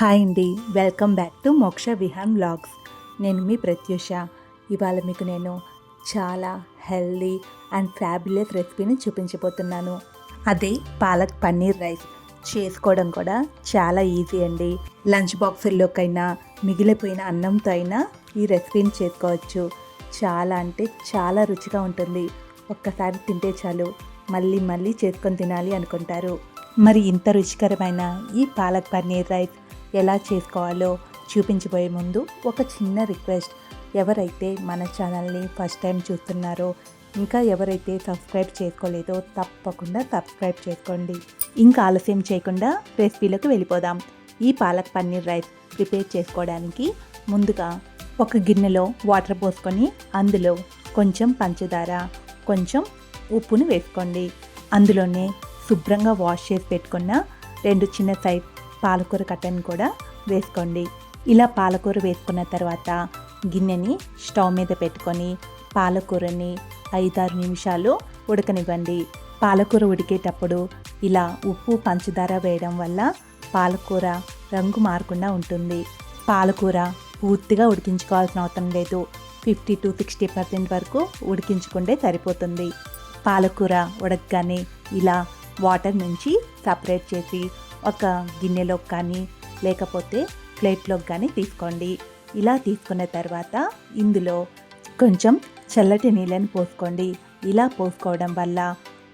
Hi అండి. Welcome back to మోక్ష Vihaan blogs నేను మీ ప్రత్యూష. ఇవాళ మీకు నేను చాలా హెల్దీ అండ్ ఫ్యాబులస్ రెసిపీని చూపించబోతున్నాను. అదే పాలక్ పన్నీర్ రైస్. చేసుకోవడం కూడా చాలా ఈజీ అండి. లంచ్ బాక్సుల్లోకైనా మిగిలిపోయిన అన్నంతో అయినా ఈ రెసిపీని చేసుకోవచ్చు. చాలా అంటే చాలా రుచిగా ఉంటుంది. ఒక్కసారి తింటే చాలు. మళ్ళీ మళ్ళీ చేసుకొని తినాలి అనుకుంటారు. మరి ఇంత రుచికరమైన ఈ పాలక్ పన్నీర్ రైస్ ఎలా చేసుకోవాలో చూపించబోయే ముందు ఒక చిన్న రిక్వెస్ట్. ఎవరైతే మన ఛానల్ని ఫస్ట్ టైం చూస్తున్నారో ఇంకా ఎవరైతే సబ్స్క్రైబ్ చేసుకోలేదో తప్పకుండా సబ్స్క్రైబ్ చేసుకోండి. ఇంకా ఆలస్యం చేయకుండా రెసిపీలోకి వెళ్ళిపోదాం. ఈ పాలక్ పన్నీర్ రైస్ ప్రిపేర్ చేసుకోవడానికి ముందుగా ఒక గిన్నెలో వాటర్ పోసుకొని అందులో కొంచెం పంచదార కొంచెం ఉప్పును వేసుకోండి. అందులోనే శుభ్రంగా వాష్ చేసి పెట్టుకున్న రెండు చిన్న సైజ్ పాలకూర కట్టను కూడా వేసుకోండి. ఇలా పాలకూర వేసుకున్న తర్వాత గిన్నెని స్టవ్ మీద పెట్టుకొని పాలకూరని ఐదారు నిమిషాలు ఉడకనివ్వండి. పాలకూర ఉడికేటప్పుడు ఇలా ఉప్పు పంచదార వేయడం వల్ల పాలకూర రంగు మారకుండా ఉంటుంది. పాలకూర పూర్తిగా ఉడికించుకోవాల్సిన అవసరం లేదు. ఫిఫ్టీ టు సిక్స్టీ పర్సెంట్ వరకు ఉడికించుకుంటే సరిపోతుంది. పాలకూర ఉడకగానే ఇలా వాటర్ నుంచి సపరేట్ చేసి ఒక గిన్నెలోకి కానీ లేకపోతే ప్లేట్లోకి కానీ తీసుకోండి. ఇలా తీసుకున్న తర్వాత ఇందులో కొంచెం చల్లటి నీళ్ళని పోసుకోండి. ఇలా పోసుకోవడం వల్ల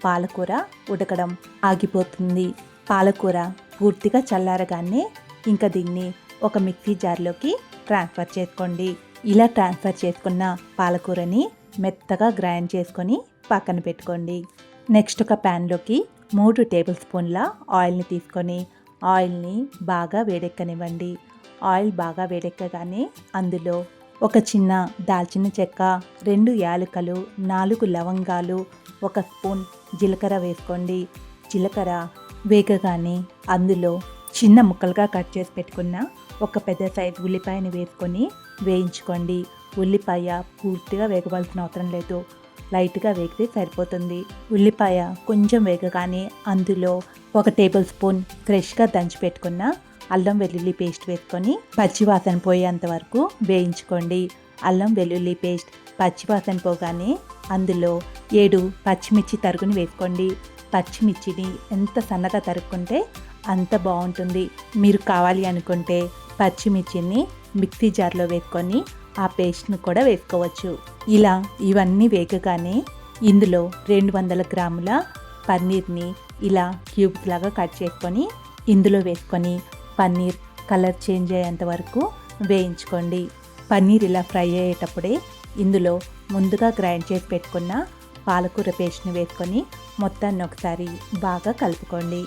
పాలకూర ఉడకడం ఆగిపోతుంది. పాలకూర పూర్తిగా చల్లారగానే ఇంకా దీన్ని ఒక మిక్సీ జార్లోకి ట్రాన్స్ఫర్ చేసుకోండి. ఇలా ట్రాన్స్ఫర్ చేసుకున్న పాలకూరని మెత్తగా గ్రైండ్ చేసుకొని పక్కన పెట్టుకోండి. నెక్స్ట్ ఒక ప్యాన్లోకి మూడు టేబుల్ స్పూన్ల ఆయిల్ని తీసుకొని ఆయిల్ని బాగా వేడెక్కనివ్వండి. ఆయిల్ బాగా వేడెక్కగానే అందులో ఒక చిన్న దాల్చిన చెక్క రెండు యాలకులు నాలుగు లవంగాలు ఒక స్పూన్ జీలకర్ర వేసుకోండి. జీలకర్ర వేగగానే అందులో చిన్న ముక్కలుగా కట్ చేసి పెట్టుకున్న ఒక పెద్ద సైజు ఉల్లిపాయని వేసుకొని వేయించుకోండి. ఉల్లిపాయ పూర్తిగా వేగవలసిన అవసరం లేదు. లైట్గా వేగితే సరిపోతుంది. ఉల్లిపాయ కొంచెం వేగగానే అందులో ఒక టేబుల్ స్పూన్ ఫ్రెష్గా దంచి పెట్టుకున్న అల్లం వెల్లుల్లి పేస్ట్ వేసుకొని పచ్చివాసన పోయేంత వరకు వేయించుకోండి. అల్లం వెల్లుల్లి పేస్ట్ పచ్చివాసన పోగానే అందులో ఏడు పచ్చిమిర్చి తరుగుని వేసుకోండి. పచ్చిమిర్చిని ఎంత సన్నగా తరుక్కుంటే అంత బాగుంటుంది. మీరు కావాలి అనుకుంటే పచ్చిమిర్చిని మిక్సీ జార్లో వేసుకొని ఆ పేస్ట్ను కూడా వేసుకోవచ్చు. ఇలా ఇవన్నీ వేగగానే ఇందులో రెండు వందల గ్రాముల పన్నీర్ని ఇలా క్యూబ్స్ లాగా కట్ చేసుకొని ఇందులో వేసుకొని పన్నీర్ కలర్ చేంజ్ అయ్యేంత వరకు వేయించుకోండి. పన్నీర్ ఇలా ఫ్రై అయ్యేటప్పుడే ఇందులో ముందుగా గ్రైండ్ చేసి పెట్టుకున్న పాలకూర పేస్ట్ని వేసుకొని మొత్తాన్ని ఒకసారి బాగా కలుపుకోండి.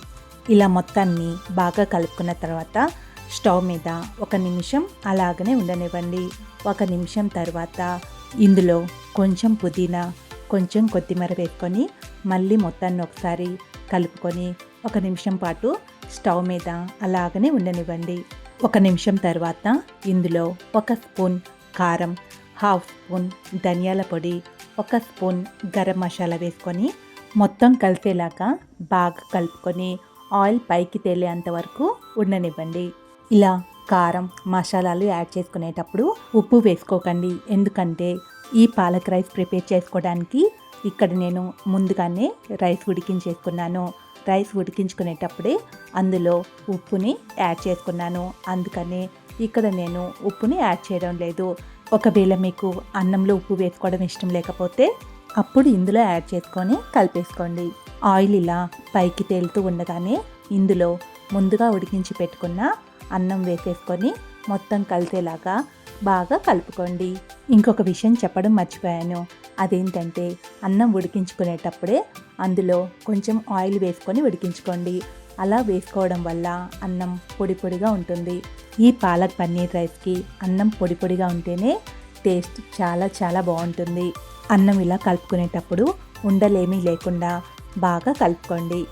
ఇలా మొత్తాన్ని బాగా కలుపుకున్న తర్వాత స్టవ్ మీద ఒక నిమిషం అలాగనే ఉండనివ్వండి. ఒక నిమిషం తర్వాత ఇందులో కొంచెం పుదీనా కొంచెం కొత్తిమీర వేసుకొని మళ్ళీ మొత్తాన్ని ఒకసారి కలుపుకొని ఒక నిమిషం పాటు స్టవ్ మీద అలాగనే ఉండనివ్వండి. ఒక నిమిషం తర్వాత ఇందులో ఒక స్పూన్ కారం హాఫ్ స్పూన్ ధనియాల పొడి ఒక స్పూన్ గరం మసాలా వేసుకొని మొత్తం కలిసేలాగా బాగా కలుపుకొని ఆయిల్ పైకి తేలేంత వరకు ఉండనివ్వండి. ఇలా కారం మసాలాలు యాడ్ చేసుకునేటప్పుడు ఉప్పు వేసుకోకండి. ఎందుకంటే ఈ పాలక్ రైస్ ప్రిపేర్ చేసుకోవడానికి ఇక్కడ నేను ముందుగానే రైస్ ఉడికించేసుకున్నాను. రైస్ ఉడికించుకునేటప్పుడే అందులో ఉప్పుని యాడ్ చేసుకున్నాను. అందుకనే ఇక్కడ నేను ఉప్పుని యాడ్ చేయడం లేదు. ఒకవేళ మీకు అన్నంలో ఉప్పు వేసుకోవడం ఇష్టం లేకపోతే అప్పుడు ఇందులో యాడ్ చేసుకొని కలిపేసుకోండి. ఆయిల్ ఇలా పైకి తేలుతూ ఉండగానే ఇందులో ముందుగా ఉడికించి పెట్టుకున్న అన్నం వేసేసుకొని మొత్తం కలిసేలాగా బాగా కలుపుకోండి. ఇంకొక విషయం చెప్పడం మర్చిపోయాను. అదేంటంటే అన్నం ఉడికించుకునేటప్పుడే అందులో కొంచెం ఆయిల్ వేసుకొని ఉడికించుకోండి. అలా వేసుకోవడం వల్ల అన్నం పొడి పొడిగా ఉంటుంది. ఈ పాలక్ పన్నీర్ రైస్కి అన్నం పొడి పొడిగా ఉంటేనే టేస్ట్ చాలా చాలా బాగుంటుంది. అన్నం ఇలా కలుపుకునేటప్పుడు ఉండలేమీ లేకుండా బాగా కలుపుకోండి.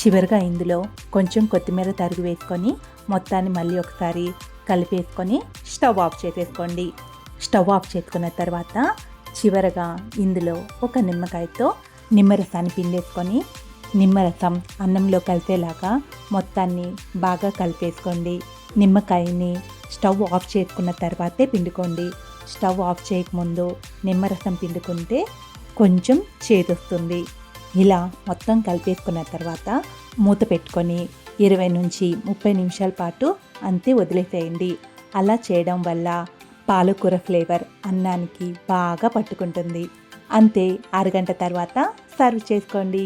చివరిగా ఇందులో కొంచెం కొత్తిమీర తరుగు వేసుకొని మొత్తాన్ని మళ్ళీ ఒకసారి కలిపేసుకొని స్టవ్ ఆఫ్ చేసేసుకోండి. స్టవ్ ఆఫ్ చేసుకున్న తర్వాత చివరగా ఇందులో ఒక నిమ్మకాయతో నిమ్మరసాన్ని పిండేసుకొని నిమ్మరసం అన్నంలో కలిసేలాగా మొత్తాన్ని బాగా కలిపేసుకోండి. నిమ్మకాయని స్టవ్ ఆఫ్ చేసుకున్న తర్వాతే పిండుకోండి. స్టవ్ ఆఫ్ చేయకముందు నిమ్మరసం పిండుకుంటే కొంచెం చేదొస్తుంది. ఇలా మొత్తం కలిపేసుకున్న తర్వాత మూత పెట్టుకొని ఇరవై నుంచి ముప్పై నిమిషాల పాటు అంతే వదిలేసేయండి. అలా చేయడం వల్ల పాలకూర ఫ్లేవర్ అన్నానికి బాగా పట్టుకుంటుంది. అంతే అరగంట తర్వాత సర్వ్ చేసుకోండి.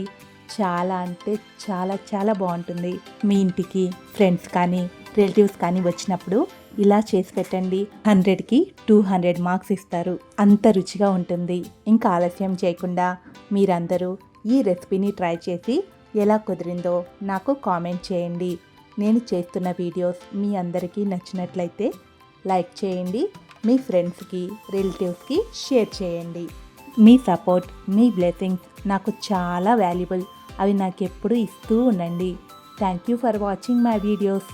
చాలా అంటే చాలా చాలా బాగుంటుంది. మీ ఇంటికి ఫ్రెండ్స్ కానీ రిలేటివ్స్ కానీ వచ్చినప్పుడు ఇలా చేసి పెట్టండి. హండ్రెడ్కి టూ హండ్రెడ్ మార్క్స్ ఇస్తారు. అంత రుచిగా ఉంటుంది. ఇంకా ఆలస్యం చేయకుండా మీరందరూ ఈ రెసిపీని ట్రై చేసి ఎలా కుదిరిందో నాకు కామెంట్ చేయండి. నేను చేస్తున్న వీడియోస్ మీ అందరికీ నచ్చినట్లయితే లైక్ చేయండి మీ ఫ్రెండ్స్కి రిలేటివ్స్కి షేర్ చేయండి. మీ సపోర్ట్ మీ బ్లెస్సింగ్స్ నాకు చాలా వాల్యుబుల్. అవి నాకు ఎప్పుడు ఇస్తూ ఉండండి. Thank you for watching my videos.